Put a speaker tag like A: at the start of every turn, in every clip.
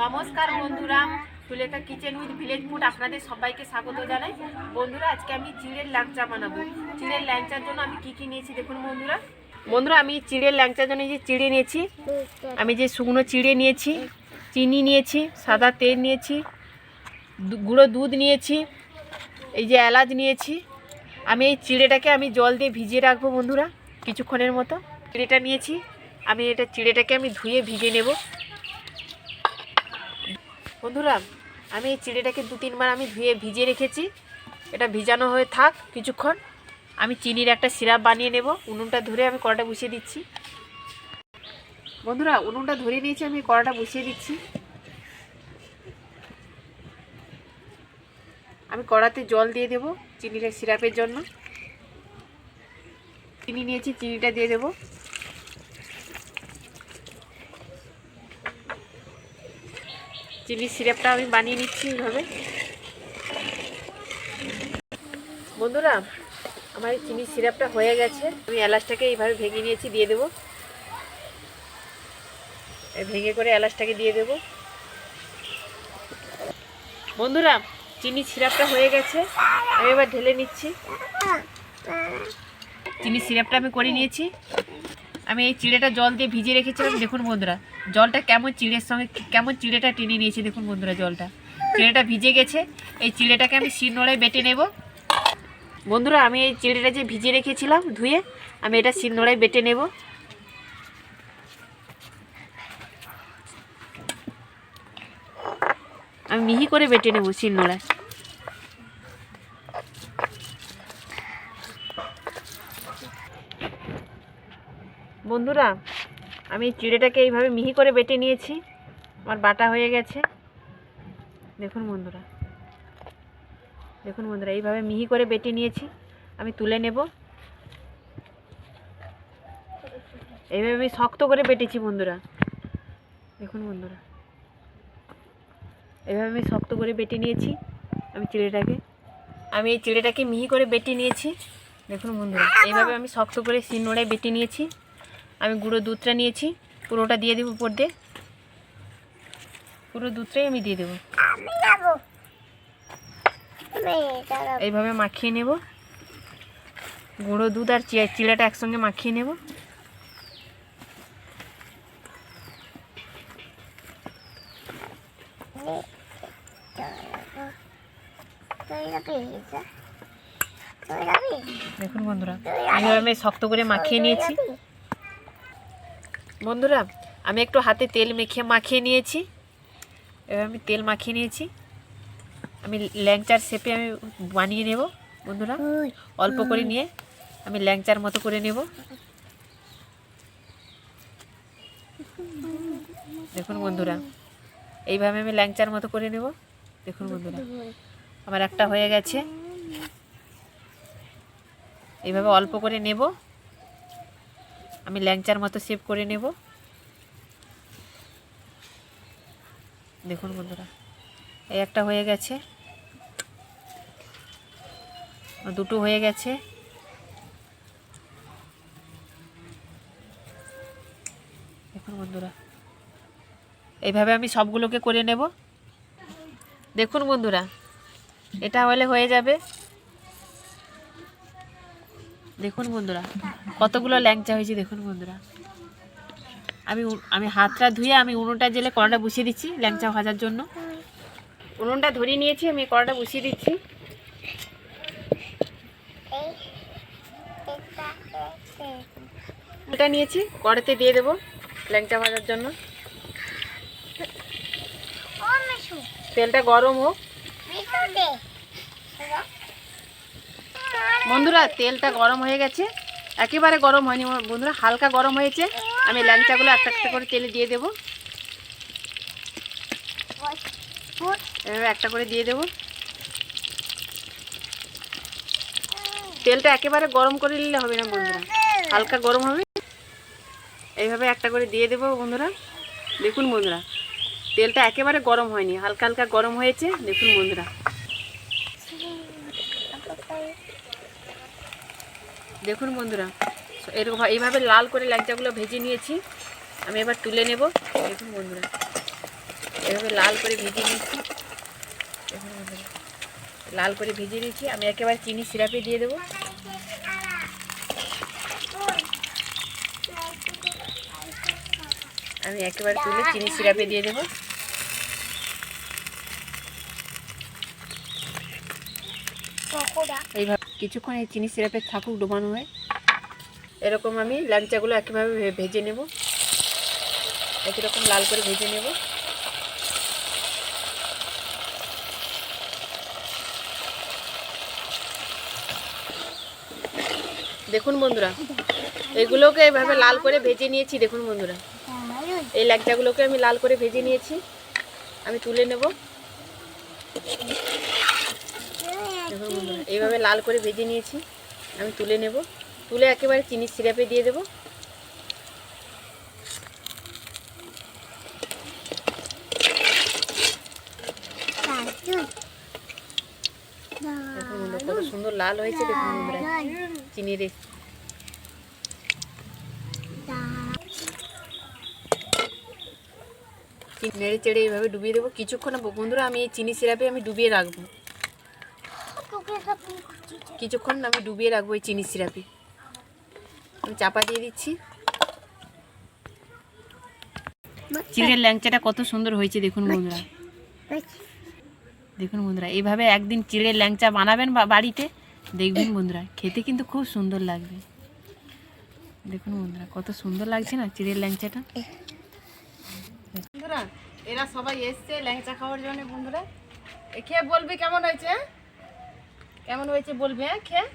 A: নমস্কার বন্ধুরা Sulekha kitchen with village food আপনাদের সবাইকে স্বাগত জানাই। বন্ধুরা, আজকে আমি চিড়ের ল্যাংচা বানাবো। চিড়ের ল্যাংচার জন্য আমি কি কি নিয়েছি দেখুন বন্ধুরা। বন্ধুরা, আমি চিড়ের ল্যাংচার জন্য যে চিড়ে নিয়েছি, আমি যে শুকনো চিড়ে নিয়েছি, চিনি নিয়েছি, সাদা তেল নিয়েছি গুঁড়ো দুধ নিয়েছি, এই যে এলাচ নিয়েছি। আমি এই চিড়েটাকে আমি জল দিয়ে ভিজিয়ে রাখব বন্ধুরা, কিছুক্ষণের মতো। চিড়েটা নিয়েছি, আমি এটা চিড়েটাকে আমি ধুয়ে ভিজে নেব। বন্ধুরা, আমি এই চিড়েটাকে দু তিনবার আমি ধুয়ে ভিজিয়ে রেখেছি। এটা ভিজানো হয়ে থাক কিছুক্ষণ। আমি চিনির একটা সিরাপ বানিয়ে নেব। উনুনটা ধরে আমি কড়াটা বসিয়ে দিচ্ছি। বন্ধুরা, উনুনটা ধরে নিয়েছি, আমি কড়াটা বসিয়ে দিচ্ছি। আমি কড়াতে জল দিয়ে দেব চিনির সিরাপের জন্য। চিনি নিয়েছি, চিনিটা দিয়ে দেবো। চিলি সিরাপটা আমি বানিয়ে নিচ্ছি এইভাবে। বন্ধুরা, আমার চিনি সিরাপটা হয়ে গেছে। আমি এলাচটাকে এইভাবে ভেঙে নিয়েছি, দিয়ে দেবো। ভেঙে করে এলাচটাকে দিয়ে দেবো। বন্ধুরা চিনি সিরাপটা হয়ে গেছে। আমি এবার ঢেলে নিচ্ছি। চিনি সিরাপটা আমি করে নিয়েছি। আমি এই চিড়েটা জল দিয়ে ভিজিয়ে রেখেছিলাম, দেখুন বন্ধুরা। জলটা কেমন চিড়ের সঙ্গে, কেমন চিড়েটা টেনে নিয়েছে, দেখুন বন্ধুরা জলটা। চিড়েটা ভিজে গেছে, এই চিড়েটাকে আমি শিলনোড়ায় বেটে নেব। বন্ধুরা, আমি এই চিড়েটা যে ভিজিয়ে রেখেছিলাম ধুয়ে, আমি এটা শিলনোড়ায় বেটে নেব। আমি মিহি করে বেটে নেব শিলনোড়ায়। বন্ধুরা, আমি চিড়েটাকে এইভাবে মিহি করে বেটে নিয়েছি। আমার বাটা হয়ে গেছে। দেখুন বন্ধুরা দেখুন বন্ধুরা, এইভাবে মিহি করে বেটে নিয়েছি। আমি তুলে নেব। এইভাবে আমি শক্ত করে বেটেছি বন্ধুরা। দেখুন বন্ধুরা, এইভাবে আমি শক্ত করে বেটে নিয়েছি আমি চিড়েটাকে। আমি এই চিড়েটাকে মিহি করে বেটে নিয়েছি। দেখুন বন্ধুরা, এইভাবে আমি শক্ত করে শিলনোড়ায় বেটে নিয়েছি। আমি গুঁড়ো দুধটা নিয়েছি পুরোটা দিয়ে দেবো উপর দিয়ে। পুরো দুধটাই আমি দিয়ে দেবো। এইভাবে মাখিয়ে নেব। গুঁড়ো দুধ আর চি- চিড়াটা একসঙ্গে মাখিয়ে নেব। দেখুন বন্ধুরা, এইভাবে আমি শক্ত করে মাখিয়ে নিয়েছি। বন্ধুরা আমি একটু হাতে তেল মেখে মাখিয়ে নিয়েছি। এবার আমি তেল মাখিয়ে নিয়েছি। আমি ল্যাংচার শেপে আমি বানিয়ে নেব বন্ধুরা। অল্প করে নিয়ে আমি ল্যাংচার মতো করে নেব। দেখুন বন্ধুরা এইভাবে আমি ল্যাংচার মতো করে নেব। দেখুন বন্ধুরা আমার একটা হয়ে গেছে। এইভাবে অল্প করে নেব। আমি ল্যাংচার মতো শেপ করে নেব। দেখুন বন্ধুরা, এই একটা হয়ে গেছে। দুটো হয়ে গেছে। দেখুন বন্ধুরা, এইভাবে আমি সবগুলোকে করে নেব। দেখুন বন্ধুরা, এটা হলে হয়ে যাবে। দেখুন বন্ধুরা, কতগুলো ল্যাংচা হয়েছে, দেখুন বন্ধুরা। আমি আমি হাতটা ধুয়ে আমি উনুনটা জেলে কড়াটা বসিয়ে দিচ্ছি ল্যাংচা ভাজার জন্য। উনুনটা ধরিয়ে নিয়েছি, আমি কড়াটা বসিয়ে দিচ্ছি। উনুনটা নিয়েছি, কড়াতে দিয়ে দেবো ল্যাংচা ভাজার জন্য। তেলটা গরম হোক
B: মিশু দে
A: বন্ধুরা, তেলটা গরম হয়ে গেছে। একেবারে গরম হয়নি বন্ধুরা, হালকা গরম হয়েছে। আমি ল্যাংচাগুলো একটা একটা করে তেলে দিয়ে দেবো। এভাবে একটা করে দিয়ে দেবো। তেলটা একেবারে গরম করে নিলে হবে না বন্ধুরা। হালকা গরম হবে। এইভাবে একটা করে দিয়ে দেবো বন্ধুরা। দেখুন বন্ধুরা, তেলটা একেবারে গরম হয়নি। হালকা হালকা গরম হয়েছে। দেখুন বন্ধুরা। দেখুন বন্ধুরা এরকম এইভাবে লাল করে ল্যাংচাগুলো ভেজে নিয়েছি। আমি এবার তুলে নেব। দেখুন বন্ধুরা এভাবে লাল করে ভেজে নিচ্ছি দেখুন বন্ধুরা, লাল করে ভেজে নিয়েছি। আমি একেবারে চিনি সিরাপে দিয়ে দেবো। আমি একেবারে তুলে চিনি সিরাপে দিয়ে দেবো। এইভাবে কিছুক্ষণ এই চিনি সিরাপে থাকুক, ডোবানো হয়ে। এরকম আমি ল্যাংচাগুলো একইভাবে ভেজে নেব। একই রকম লাল করে ভেজে নেব। দেখুন বন্ধুরা, এগুলোকে এইভাবে লাল করে ভেজে নিয়েছি, দেখুন বন্ধুরা। এই ল্যাংচাগুলোকে আমি লাল করে ভেজে নিয়েছি। আমি তুলে নেব। এইভাবে লাল করে ভেজে নিয়েছি। আমি তুলে নেব। তুলে একেবারে চিনির সিরাপে দিয়ে দেবো। কত সুন্দর লাল হয়েছে, দেখুন চিনির চিনি নেড়ে চেড়ে এইভাবে ডুবিয়ে দেবো। কিছুক্ষণ বন্ধুরা, আমি এই চিনি সিরাপে আমি ডুবিয়ে রাখব। কিছুক্ষণ আমি ডুবিয়ে রাখব এই চিনি সিরাপে। আমি চাপা দিয়ে দিচ্ছি। চিড়ের ল্যাংচাটা কত সুন্দর হয়েছে দেখুন বন্ধুরা। দেখুন বন্ধুরা এইভাবে একদিন চিড়ের ল্যাংচা বানাবেন বা বাড়িতে দেখবেন বন্ধুরা খেতে কিন্তু খুব সুন্দর লাগবে। দেখুন বন্ধুরা কত সুন্দর লাগছে না চিড়ের ল্যাংচাটা। বন্ধুরা এরা সবাই এসছে ল্যাংচা খাওয়ার জন্য বন্ধুরা। খেয়ে বলবি কেমন হয়েছে হ্যাঁ? কেমন হয়েছে বলবে হ্যাঁ খেয়ে।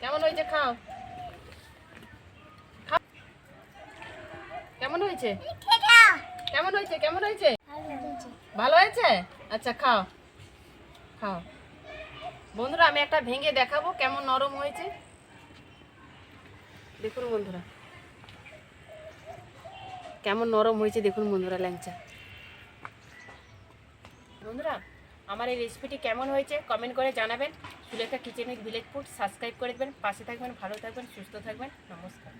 A: কেমন হয়েছে, খাও। কেমন হয়েছে? কেমন হয়েছে কেমন হয়েছে? ভালো হয়েছে? আচ্ছা খাও। খাও। বন্ধুরা, আমি একটা ভেঙে দেখাবো কেমন নরম হয়েছে। দেখুন বন্ধুরা। কেমন নরম হয়েছে, দেখুন বন্ধুরা ল্যাংচা। বন্ধুরা, আমার এই রেসিপিটি কেমন হয়েছে কমেন্ট করে জানাবেন। Sulekha kitchen with village food subscribe করে দেবেন। পাশে থাকবেন, ভালো থাকবেন, সুস্থ থাকবেন। নমস্কার।